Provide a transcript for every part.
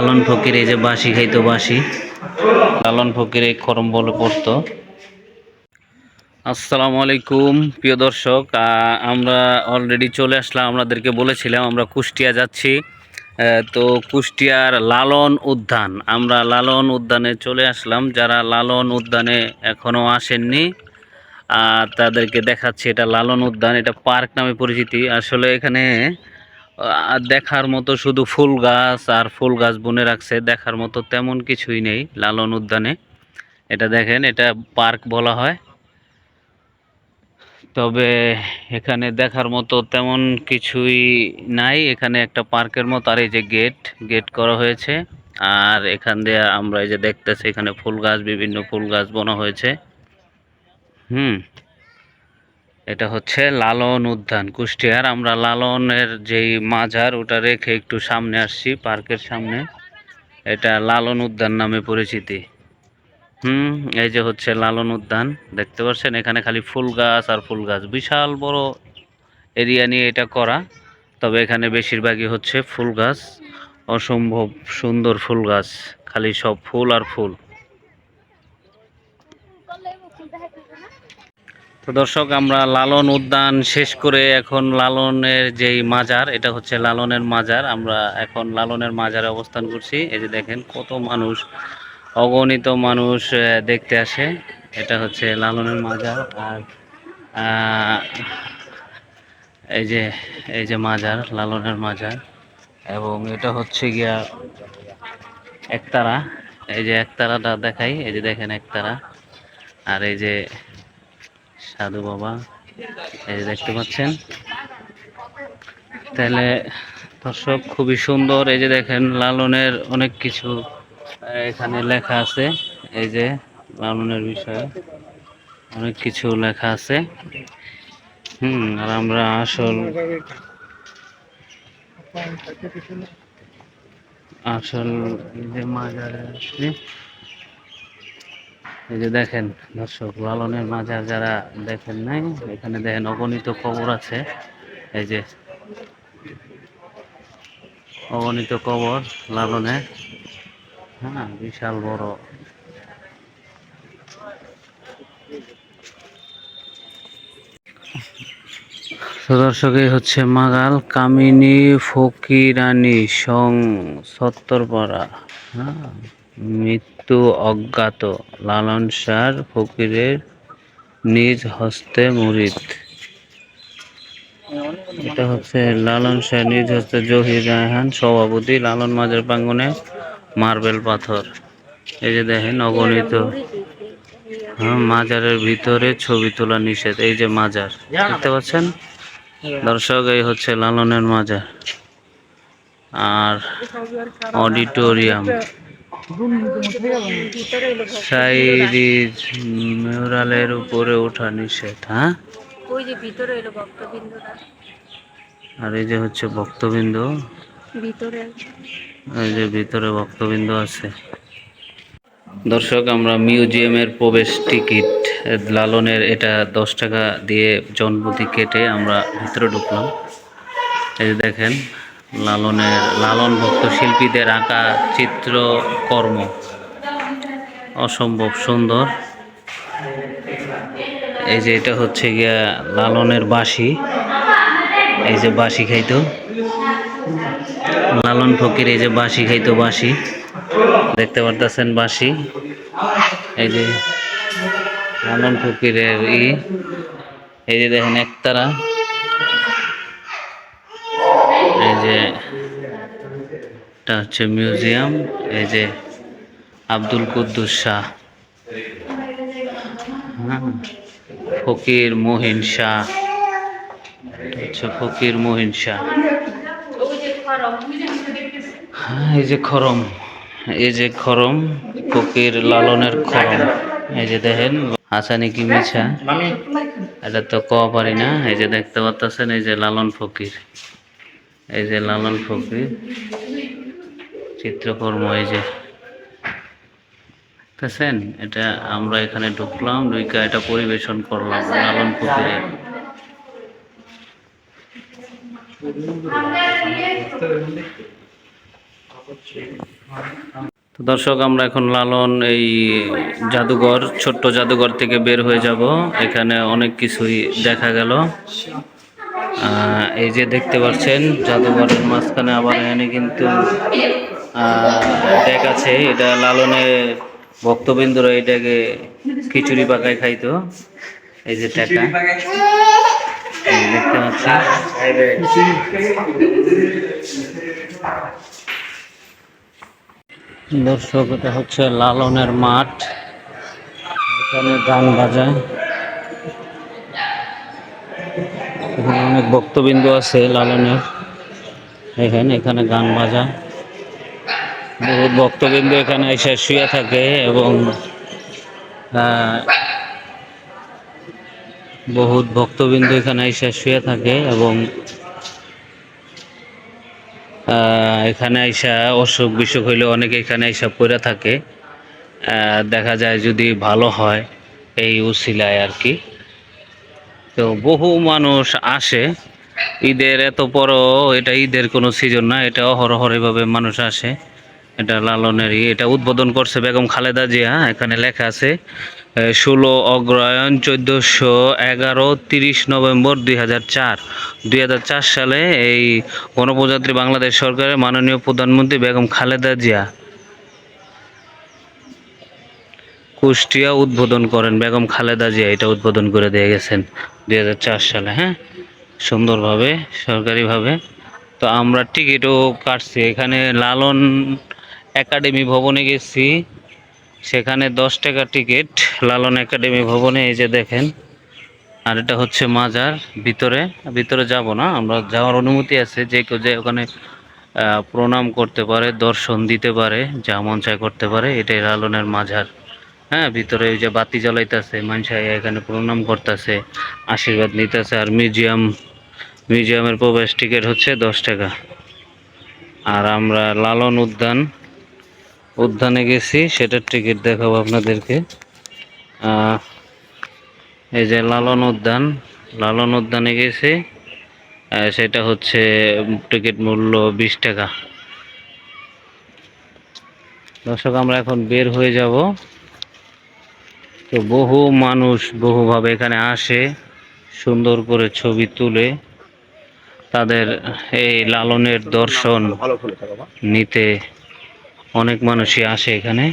লালন ফকির, এই যে বাসি খাইতো বাসি লালন ফকির এই খরম বলে পড়তো। আসসালামু আলাইকুম, প্রিয় দর্শক আমরা অলরেডি চলে আসলাম, আপনাদেরকে বলেছিলাম, আমরা কুষ্টিয়া যাচ্ছি। তো কুষ্টিয়ার লালন উদ্যান, আমরা লালন উদ্যানে চলে আসলাম। যারা লালন উদ্যানে এখনও আসেননি তাদেরকে দেখাচ্ছি, এটা লালন উদ্যান, এটা পার্ক নামে পরিচিতি। আসলে এখানে দেখার মতো শুধু ফুল গাছ আর ফুল গাছ বনে রাখছে, দেখার মতো তেমন কিছুই নেই লালন উদ্যানে। এটা দেখেন, এটা পার্ক বলা হয়। তবে এখানে দেখার মতো তেমন কিছুই নাই। এখানে একটা পার্কের মতো, আর এই যে গেট গেট করা হয়েছে। আর এখান দিয়ে আমরা এই যে দেখতেছি, এখানে ফুল গাছ, বিভিন্ন ফুল গাছ বোনা হয়েছে। হুম। এটা হচ্ছে লালন উদ্যান, কুষ্টিয়ার। আমরা লালনের যেই মাজার ওটা রেখে একটু সামনে আসছি, পার্কের সামনে। এটা লালন উদ্যান নামে পরিচিতি। হুম, এই যে হচ্ছে লালন উদ্যান, দেখতে পাচ্ছেন? এখানে খালি ফুল গাছ আর ফুল গাছ। বিশাল বড় এরিয়া নিয়ে এটা করা, তবে এখানে বেশিরভাগই হচ্ছে ফুল গাছ, অসম্ভব সুন্দর ফুল গাছ। খালি সব ফুল আর ফুল। তো দর্শক, আমরা লালন উদ্যান শেষ করে এখন লালনের যেই মাজার, এটা হচ্ছে লালনের মাজার। আমরা এখন লালনের মাজারে অবস্থান করছি। এই যে দেখেন কত মানুষ, অগণিত মানুষ দেখতে আসে। এটা হচ্ছে লালনের মাজার আর এই যে এই যে মাজার, লালনের মাজার। এবং এটা হচ্ছে গিয়া একতারা। এই যে একতারাটা দেখাই। এই যে দেখেন একতারা। আর এই যে সাধু বাবা, এই দেখতে পাচ্ছেন। তাহলে দর্শক খুবই সুন্দর, এই যে দেখেন লালনের অনেক কিছু এখানে লেখা আছে। এই যে লালনের বিষয়ে অনেক কিছু লেখা আছে। হুম, আর আমরা আসল আসল যে মাজারে আসছি এই যে দেখেন দর্শক, লালনের মাজার যারা দেখেন নাই, এখানে দেখেন অগণিত কবর আছে। এই যে অগণিত কবর লালনের হ্যাঁ বিশাল বড়। দর্শক, এই হচ্ছে মাগাল কামিনী ফকিরানী সং সত্তরপাড়া। হ্যাঁ। মৃত্যু অজ্ঞাত। লালন সার ফকিরের নিজ হস্তে মুরিদ। এটা হচ্ছে লালন শাহ নিজ হস্তে জহির রায়হান, সভাপতি লালন মাজার প্রাঙ্গনে মার্বেল পাথর। এই যে দেখেন, অগণিত হ্যাঁ মাজারের ভিতরে ছবি তোলা নিষেধ। এই যে মাজার, দেখতে পাচ্ছেন? দর্শক, এই হচ্ছে লালনের মাজার। আর অডিটোরিয়াম। সাইরিজ মিউরালের উপরে ওঠা নিষেধ হ্যাঁ? ওই যে ভিতরে এলো ভক্তবিন্দুরা। আর এই যে হচ্ছে ভক্তবৃন্দ। ভিতরে এই যে ভিতরে ভক্তবৃন্দ আছে। দর্শক আমরা মিউজিয়ামের প্রবেশ টিকিট লালনের এটা দশ টাকা দিয়ে জনপ্রতি কেটে আমরা ভিতরে ঢুকলাম। এই যে দেখেন লালনের লালন ভক্ত শিল্পীদের আঁকা চিত্রকর্ম। অসম্ভব সুন্দর। এই যে এটা হচ্ছে গিয়া লালনের বাঁশি। এই যে বাঁশি খাইতো। লালন ফকির এই যে বাঁশি খাইতো, বাঁশি। দেখতে পারতেছেন বাঁশি। এই যে লালন ফকিরের ই। এই যে দেখেন একতারা এই যে এটা হচ্ছে মিউজিয়াম এই যে আব্দুল কুদ্দুস শাহ। হ্যাঁ, ফকির মহিন শাহ। হচ্ছে ফকির মহিন শাহ। হ্যাঁ, এই যে খরম এই যে খরম ফকির লালনের খরম। এই যে দেখেন হাসানি কি মিছা? এটা তো কওয়া পারি না এই যে দেখতে পাচ্ছেন এই যে লালন ফকির। এই যে লালন ফকির, চিত্রকর্ম এই যে। দেখতেছেন এটা আমরা এখানে ঢুকলাম, ঢুকা এটা পরিবেশন করলাম, লালন ফকিরের। তো দর্শক, আমরা এখন লালন এই জাদুঘর, ছোট্ট জাদুঘর থেকে বের হয়ে যাব। এখানে অনেক কিছুই দেখা গেল। এই যে দেখতে পাচ্ছেন জাদুঘরের মাঝখানে আবার এখানে কিন্তু ডেক আছে। এটা লালনের ভক্তবিন্দুরা এটাকে খিচুড়ি পাকায় খাইতো। এই যে টাকা দেখতে পাচ্ছি দর্শক এটা হচ্ছে লালনের মাঠ। এখানে গান বাজায়। অনেক ভক্তবিন্দু আছে, লালনের। এখানে এখানে গান বাজা। বহুত ভক্তবিন্দু এখানে এসে শুয়ে থাকে এবং বহুত ভক্তবিন্দু এখানে এসে শুয়ে থাকে এবং এখানে আইসা অসুখ বিসুখ হইলে অনেকে এখানে আইসা পড়ে থাকে। দেখা যায় যদি ভালো হয়, এই উসিলায় আর কি। তো বহু মানুষ আসে। ঈদের এত বড় এটা ঈদের কোনো সিজন না, এটা অহরহ এভাবে মানুষ আসে। এটা লালনেরই এটা উদ্বোধন করছে বেগম খালেদা জিয়া, এখানে লেখা আছে ষোলো অগ্রহায়ণ চোদ্দোশো এগারো তিরিশ নভেম্বর দুই হাজার চার। দুই হাজার চার সালে এই গণপ্রজাতন্ত্রী বাংলাদেশ সরকারের মাননীয় প্রধানমন্ত্রী বেগম খালেদা জিয়া কুষ্টিয়া উদ্বোধন করেন বেগম খালেদা জিয়া, এটা উদ্বোধন করে দিয়ে গেছেন দুই হাজার চার সালে হ্যাঁ? সুন্দরভাবে, সরকারিভাবে। তো আমরা টিকিটও কাটছি, এখানে লালন একাডেমি ভবনে গেছি, সেখানে দশ টাকা টিকিট লালন একাডেমি ভবনে, এই যে দেখেন। আর এটা হচ্ছে মাজার, ভিতরে ভিতরে যাব না, আমরা যাওয়ার অনুমতি আছে, যে কেউ যে ওখানে প্রণাম করতে পারে, দর্শন দিতে পারে, যা মন চায় করতে পারে, এটাই লালনের মাজার। হ্যাঁ ভিতরে ওই যে বাতি জ্বলাইতেছে মানুষাই এখানে প্রণাম করতেছে, আশীর্বাদ নিতেছে, আর মিউজিয়াম, মিউজিয়ামের প্রবেশ টিকিট হচ্ছে দশ টাকা। আর আমরা লালন উদ্যান, উদ্যানে গেছি, সেটার টিকিট দেখাবো আপনাদেরকে। এই যে লালন উদ্যান, লালন উদ্যানে গেছি সেটা হচ্ছে টিকিট মূল্য বিশ টাকা। দর্শক, আমরা এখন বের হয়ে যাব। তো বহু মানুষ বহুভাবে এখানে আসে, সুন্দর করে ছবি তুলে তাদের এই লালনের দর্শন নিতে অনেক মানুষই আসে এখানে।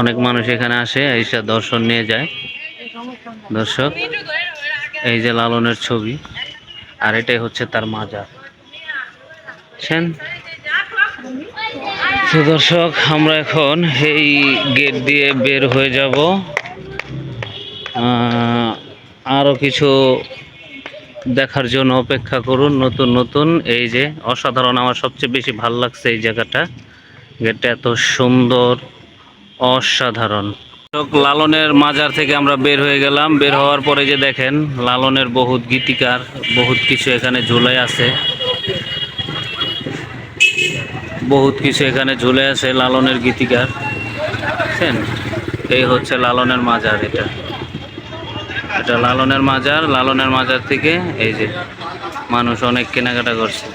অনেক মানুষ এখানে আসে, এসে দর্শন নিয়ে যায়। দর্শক, এই যে লালনের ছবি, আর এটাই হচ্ছে তার মাজার। বুঝছেন দর্শক আমরা এখন এই গেট দিয়ে বের হয়ে যাব। আহ, আরও কিছু দেখার জন্য অপেক্ষা করুন নতুন নতুন। এই যে অসাধারণ আমার সবচেয়ে বেশি ভালো লাগছে এই জায়গাটা। গেটটা এত সুন্দর অসাধারণ। লালনের মাজার থেকে আমরা বের হয়ে গেলাম। বের হওয়ার পরে যে দেখেন লালনের বহুত গীতিকার বহুত কিছু এখানে ঝুলে আছে। বহুত কিছু এখানে ঝুলে আছে লালনের গীতিকার। বুঝছেন এই হচ্ছে লালনের মাজার এটা। এটা লালনের মাজার লালনের মাজার থেকে এই যে মানুষ অনেক কেনাকাটা করছে।